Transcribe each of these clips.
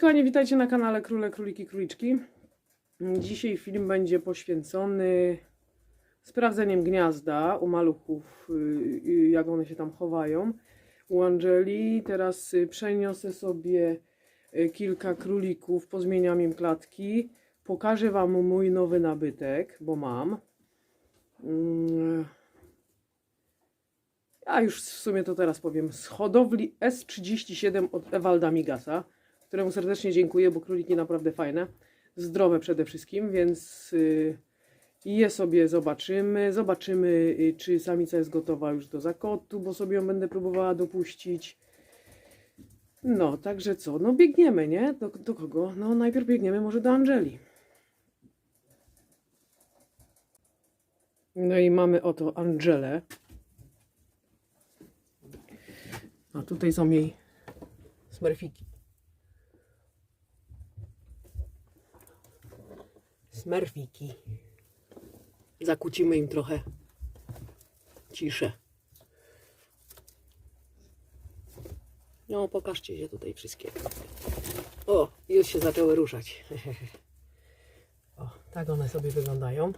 kochani, witajcie na kanale Króle, Króliki, Króliczki. Dzisiaj film będzie poświęcony sprawdzeniem gniazda u maluchów, y, y, jak one się tam chowają. U Angeli teraz y, przeniosę sobie kilka królików, pozmieniam im klatki. Pokażę Wam mój nowy nabytek, bo mam. Mm. A już w sumie to teraz powiem. Z hodowli S37 od Ewalda Migasa, któremu serdecznie dziękuję, bo króliki naprawdę fajne. Zdrowe przede wszystkim, więc y, je sobie zobaczymy. Zobaczymy, y, czy samica jest gotowa już do zakotu, bo sobie ją będę próbowała dopuścić. No, także co? No biegniemy, nie? Do, do kogo? No najpierw biegniemy może do Angeli. No i mamy oto Angelę. A tutaj są jej smerfiki. Smerfiki. Zakłócimy im trochę ciszę. No, pokażcie się tutaj wszystkie. O, już się zaczęły ruszać. O, tak one sobie wyglądają.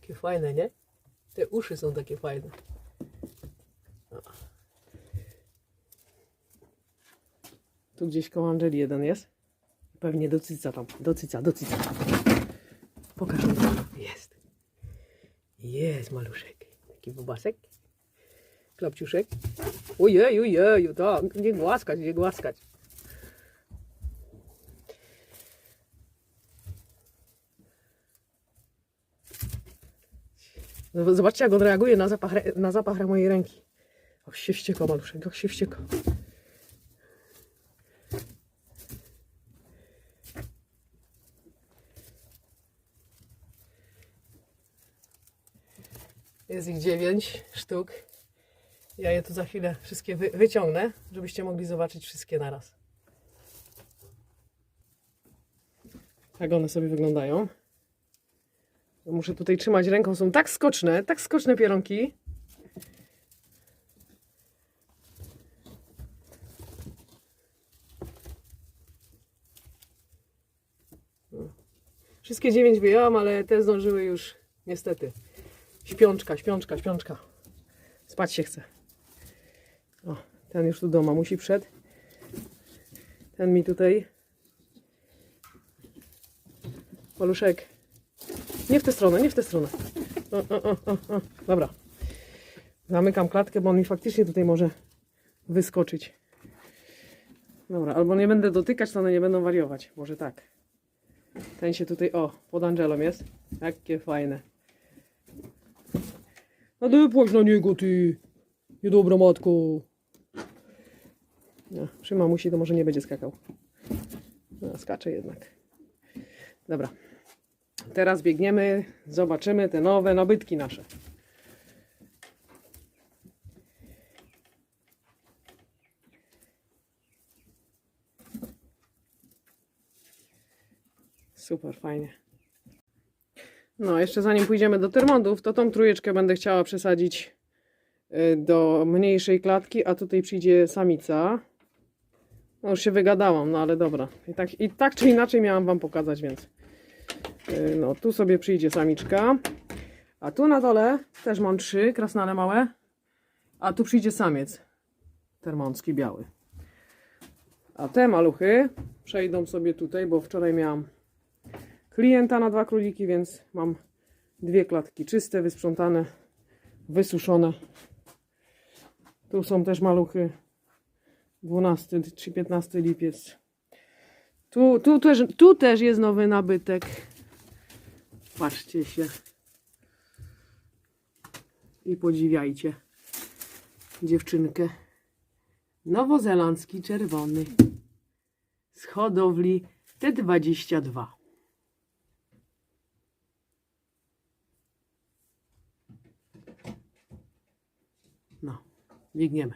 Takie fajne, nie? Te uszy są takie fajne. Tu gdzieś koło Angeli jeden jest. Pewnie do cyca tam. Do cyca, do cyca. Pokaż. Jest. Jest maluszek. Taki bobasek. Klapciuszek. Ojej, ojej, tak. Nie głaskać, nie głaskać. No, Zobaczcie, jak on reaguje na zapach, na zapach mojej ręki. Och się wściekał, maluszek, och się wściekał. Jest ich dziewięć sztuk. Ja je tu za chwilę wszystkie wy, wyciągnę, żebyście mogli zobaczyć wszystkie naraz. Tak one sobie wyglądają. No Muszę tutaj trzymać ręką. Są tak skoczne, tak skoczne pieronki. Wszystkie dziewięć wyjęłam, ale te zdążyły już niestety. Śpiączka, śpiączka, śpiączka. Spać się chce. O, ten już tu do mamusi wszedł. Ten mi tutaj. Maluszek. Nie w tę stronę, nie w tę stronę. O, o, o, o. Dobra. Zamykam klatkę, bo on mi faktycznie tutaj może wyskoczyć. Dobra, albo nie będę dotykać, to one nie będą wariować. Może tak. Ten się tutaj, o, pod Angelą jest. Jakie fajne. Dopłać na niego, ty. Niedobra matko. No, przy mamusi to może nie będzie skakał. No, skacze jednak. Dobra. Teraz biegniemy, zobaczymy te nowe nabytki nasze. Super, fajnie. No, jeszcze zanim pójdziemy do termondów, to tą trójeczkę będę chciała przesadzić y, do mniejszej klatki, a tutaj przyjdzie samica. No już się wygadałam, no ale dobra. I tak, i tak czy inaczej miałam Wam pokazać, więc... Yy, No, tu sobie przyjdzie samiczka. A tu na dole też mam trzy krasnale małe. A tu przyjdzie samiec. Termonski biały. A te maluchy przejdą sobie tutaj, bo wczoraj miałam klienta na dwa króliki, więc mam dwie klatki czyste, wysprzątane, wysuszone. Tu są też maluchy. 12 czy 15 lipiec. Tu, tu, też, tu też jest nowy nabytek. Patrzcie się. I podziwiajcie dziewczynkę. Nowozelandzki czerwony. Z hodowli T22. No, biegniemy.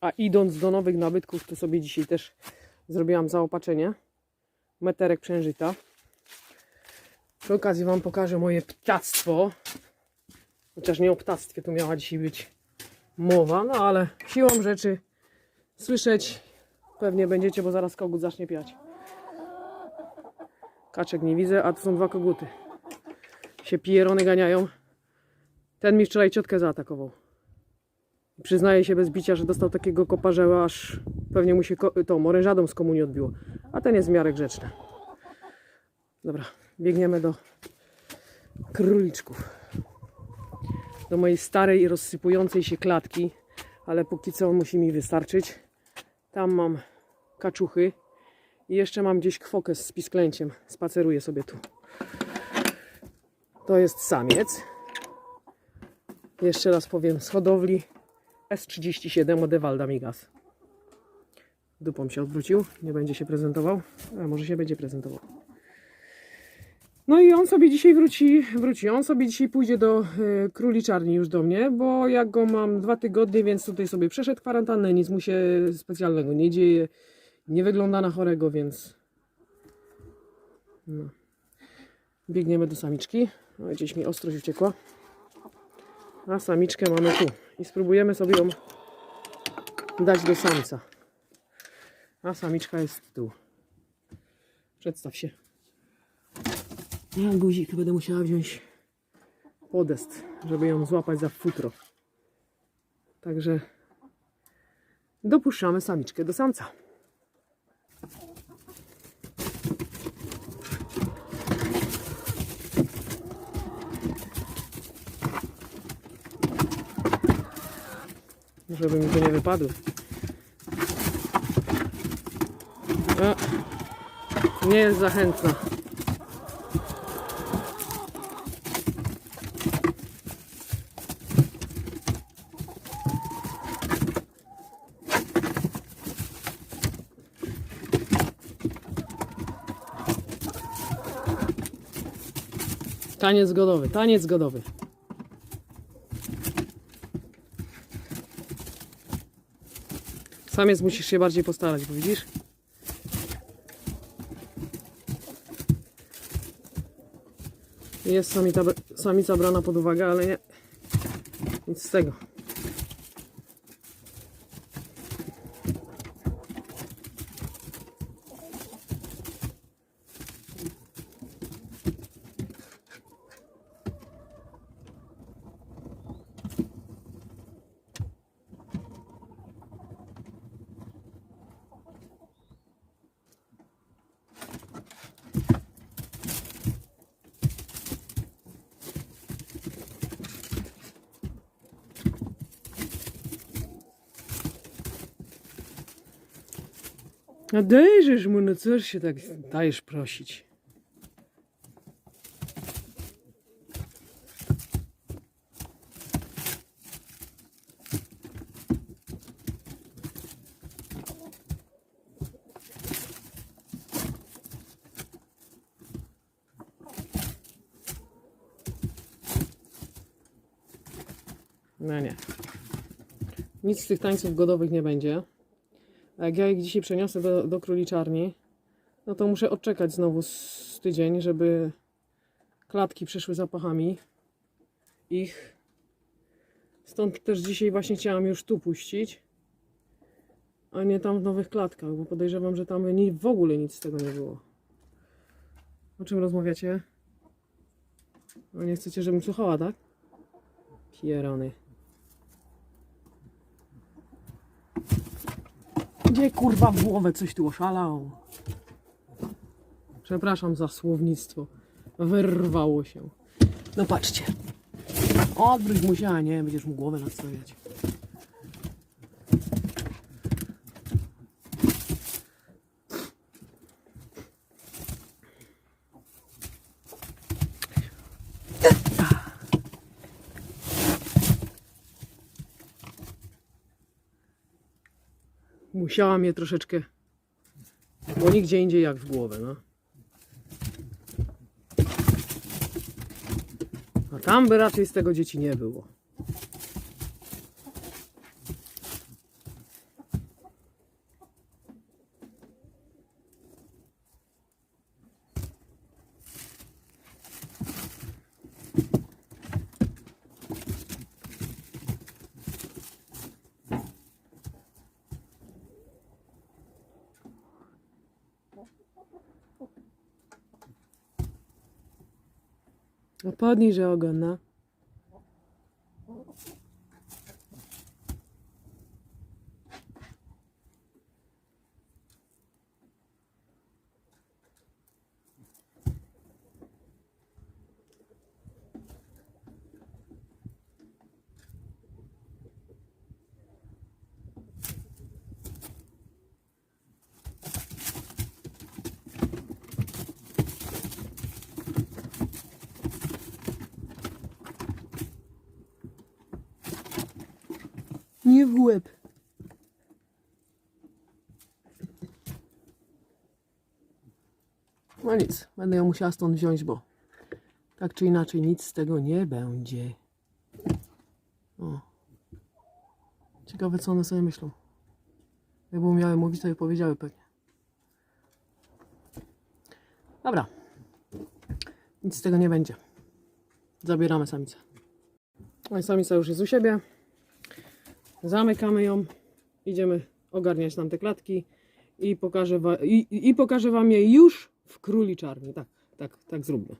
A idąc do nowych nabytków, to sobie dzisiaj też zrobiłam zaopatrzenie. Meterek przężyta. Przy okazji Wam pokażę moje ptactwo. Chociaż nie o ptactwie tu miała dzisiaj być mowa, no ale siłą rzeczy słyszeć pewnie będziecie, bo zaraz kogut zacznie piać. Kaczek nie widzę, a tu są dwa koguty. Się pierony ganiają. Ten mi wczoraj ciotkę zaatakował. Przyznaję się bez bicia, że dostał takiego koparzeła, aż pewnie mu się tą orężadą z komunii odbiło. A ten jest w miarę grzeczny. Dobra, biegniemy do króliczków. Do mojej starej rozsypującej się klatki, ale póki co musi mi wystarczyć. Tam mam kaczuchy i jeszcze mam gdzieś kwokę z pisklęciem. Spaceruję sobie tu. To jest samiec. Jeszcze raz powiem, z hodowli S37 od Evalda Migas. Dupą się odwrócił, nie będzie się prezentował, a może się będzie prezentował. No i on sobie dzisiaj wróci, wróci. On sobie dzisiaj pójdzie do y, króliczarni już do mnie, bo jak go mam dwa tygodnie, więc tutaj sobie przeszedł kwarantannę, nic mu się specjalnego nie dzieje. Nie wygląda na chorego, więc no. biegniemy do samiczki. O, gdzieś mi ostrość uciekła. A samiczkę mamy tu. I spróbujemy sobie ją dać do samca. A samiczka jest tu. Przedstaw się. Ja guzik będę musiała wziąć podest, żeby ją złapać za futro. Także dopuszczamy samiczkę do samca. Żeby mi to nie wypadło. A, nie jest zachętna. Taniec godowy, taniec godowy. Samiec musisz się bardziej postarać, bo widzisz? Jest samica, samica brana pod uwagę, ale nie. Nic z tego. A dajesz mu, no co się tak dajesz prosić? No nie. Nic z tych tańców godowych nie będzie. Jak ja ich dzisiaj przeniosę do, do króliczarni, no to muszę odczekać znowu z tydzień, żeby klatki przeszły zapachami ich. Stąd też dzisiaj właśnie chciałam już tu puścić, a nie tam w nowych klatkach, bo podejrzewam, że tam w ogóle nic z tego nie było. O czym rozmawiacie? No nie chcecie, żebym słuchała, tak? Pierony. Gdzie kurwa w głowę coś tu oszalał? Przepraszam za słownictwo. Wyrwało się. No patrzcie. Odwróć musiała, nie? Będziesz mu głowę nadstawiać. Musiała mnie troszeczkę, bo nigdzie indziej jak w głowę, no. A tam by raczej z tego dzieci nie było. Podniż ogon, no. Nie w łeb. No nic, będę ją musiała stąd wziąć, bo tak czy inaczej nic z tego nie będzie. O. Ciekawe co one sobie myślą. Jakby umiały mówić, to by powiedziały pewnie. Dobra. Nic z tego nie będzie. Zabieramy samicę. No i samica już jest u siebie. Zamykamy ją. Idziemy ogarniać nam te klatki i pokażę, wa- i, i- pokażę wam je już w króli czarni. Tak, tak, tak zróbmy.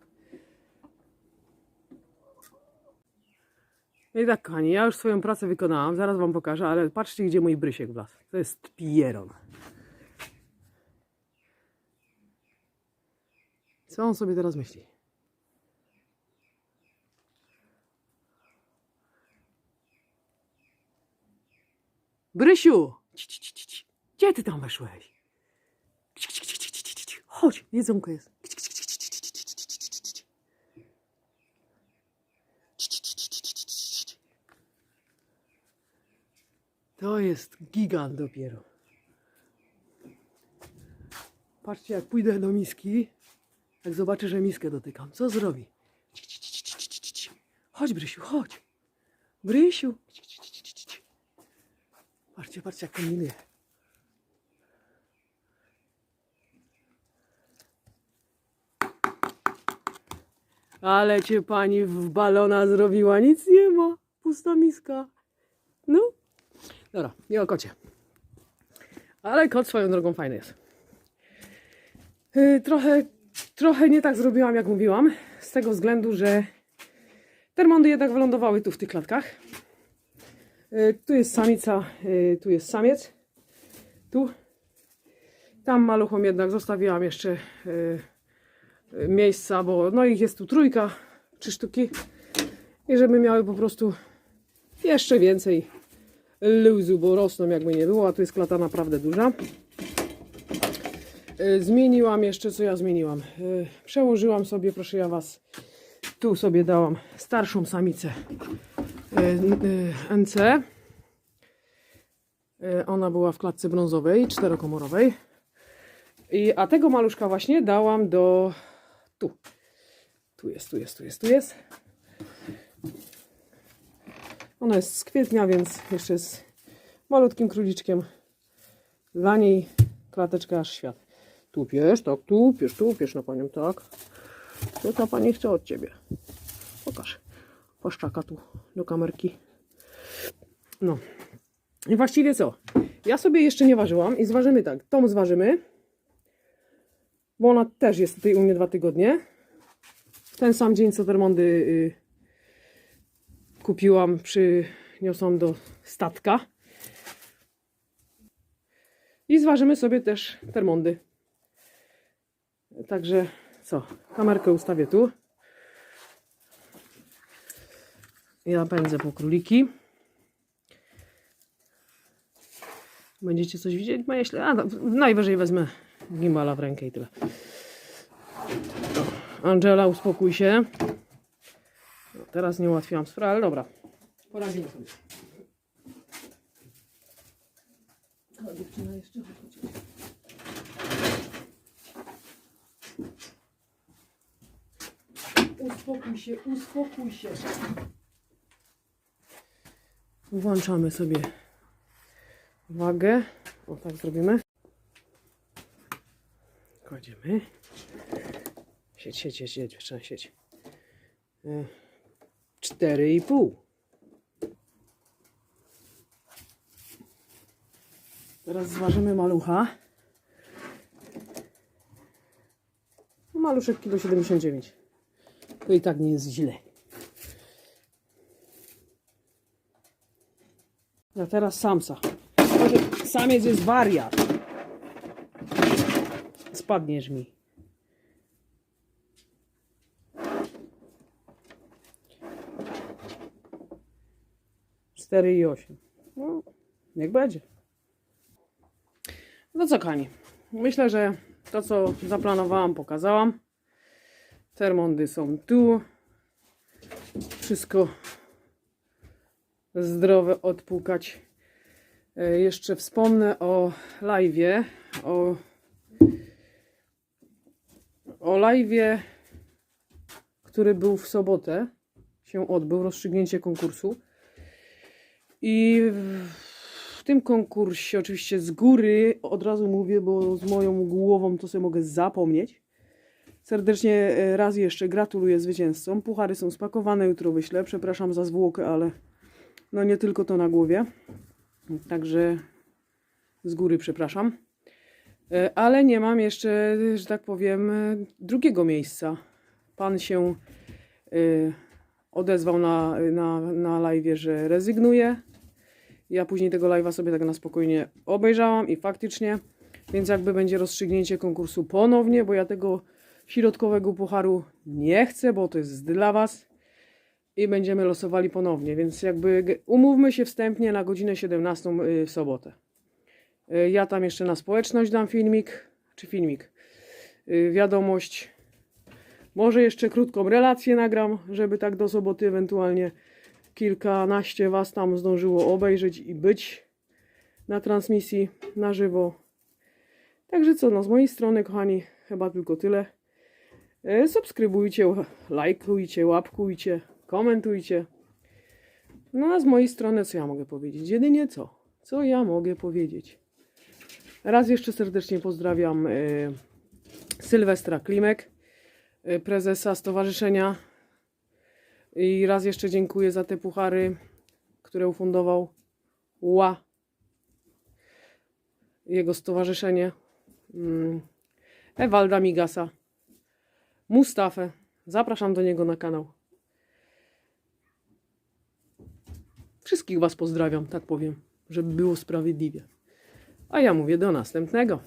No i tak, kochani, ja już swoją pracę wykonałam, zaraz wam pokażę, ale patrzcie, gdzie mój brysiek wlazł. To jest pieron. Co on sobie teraz myśli? Brysiu! Ci, ci, ci, ci. Gdzie ty tam weszłeś? Chodź, jedzonko jest. To jest gigant dopiero. Patrzcie, jak pójdę do miski, jak zobaczę, że miskę dotykam, co zrobi? Chodź, Brysiu, chodź. Brysiu. Ci, ci, ci, ci, ci, ci. Patrzcie, patrzcie, jak kombinuje. Ale cię pani w balona zrobiła, nic nie ma. Pusta miska. No. Dobra, nie o kocie. Ale kot swoją drogą fajny jest. Yy, trochę, trochę nie tak zrobiłam, jak mówiłam. Z tego względu, że termondy jednak wylądowały tu w tych klatkach. Y, Tu jest samica, y, tu jest samiec. Tu. Tam maluchom jednak zostawiłam jeszcze y, miejsca, bo no ich jest tu trójka, trzy sztuki. I żeby miały po prostu jeszcze więcej luzu, bo rosną jakby nie było, a tu jest klata naprawdę duża. Zmieniłam jeszcze, co ja zmieniłam. Przełożyłam sobie, proszę ja was, tu sobie dałam starszą samicę NC. Y, Ona była w klatce brązowej, czterokomorowej. I, a tego maluszka właśnie dałam do. Tu. Tu jest, tu jest, tu jest, tu jest. Ona jest z kwietnia, więc jeszcze z malutkim króliczkiem. Dla niej klateczka aż świat. Tupiesz, tak, tupiesz, tupiesz na panią, tak. Co ta pani chce od ciebie? Pokaż. Paszczaka tu do kamerki. No. I właściwie co? Ja sobie jeszcze nie ważyłam i zważymy tak. Tą zważymy, bo ona też jest tutaj u mnie dwa tygodnie. W ten sam dzień, co Termondy y, kupiłam, przyniosłam do statka. I zważymy sobie też Termondy. Także co? Kamerkę ustawię tu. Ja pędzę po króliki. Będziecie coś widzieć? Bo jeśli, a, no, najwyżej wezmę gimbala w rękę i tyle. No, Angela, uspokój się. No, teraz nie ułatwiłam sprawy, ale dobra. Poradzimy sobie. Dziewczyna jeszcze. Uspokój się, uspokój się. Włączamy sobie wagę. O tak zrobimy. Kładziemy. Sieć, sieć, sieć, sieć, dziewczyna, sieć. E, Cztery i pół. Teraz zważymy malucha. Maluszek kilo 79. To i tak nie jest źle. A teraz samsa. Może samiec jest wariat. Spadniesz mi. Cztery i osiem. No, niech będzie. No co, kochani. Myślę, że to, co zaplanowałam, pokazałam. Termondy są tu. Wszystko zdrowe odpukać. E, Jeszcze wspomnę o live'ie, o, o live'ie, który był w sobotę, się odbył, rozstrzygnięcie konkursu. I w- tym konkursie, oczywiście z góry, od razu mówię, bo z moją głową to sobie mogę zapomnieć. Serdecznie e, raz jeszcze gratuluję zwycięzcom. Puchary są spakowane, jutro wyślę. Przepraszam za zwłokę, ale no nie tylko to na głowie. Także z góry przepraszam. E, Ale nie mam jeszcze, że tak powiem, e, drugiego miejsca. Pan się e, odezwał na, na, na live, że rezygnuje. Ja później tego live'a sobie tak na spokojnie obejrzałam i faktycznie, więc jakby będzie rozstrzygnięcie konkursu ponownie, bo ja tego środkowego pucharu nie chcę, bo to jest dla Was i będziemy losowali ponownie, więc jakby umówmy się wstępnie na godzinę 17 y, w sobotę. Y, Ja tam jeszcze na społeczność dam filmik, czy filmik, y, wiadomość. Może jeszcze krótką relację nagram, żeby tak do soboty ewentualnie kilkanaście Was tam zdążyło obejrzeć i być na transmisji na żywo. Także co, no z mojej strony, kochani, chyba tylko tyle. Subskrybujcie, lajkujcie, łapkujcie, komentujcie. No a z mojej strony co ja mogę powiedzieć? Jedynie co? Co ja mogę powiedzieć? Raz jeszcze serdecznie pozdrawiam e, Sylwestra Klimek, e, prezesa stowarzyszenia. I raz jeszcze dziękuję za te puchary, które ufundował ła jego stowarzyszenie. Mm, Ewalda Migasa. Mustafę. Zapraszam do niego na kanał. Wszystkich Was pozdrawiam, tak powiem, żeby było sprawiedliwie. A ja mówię do następnego.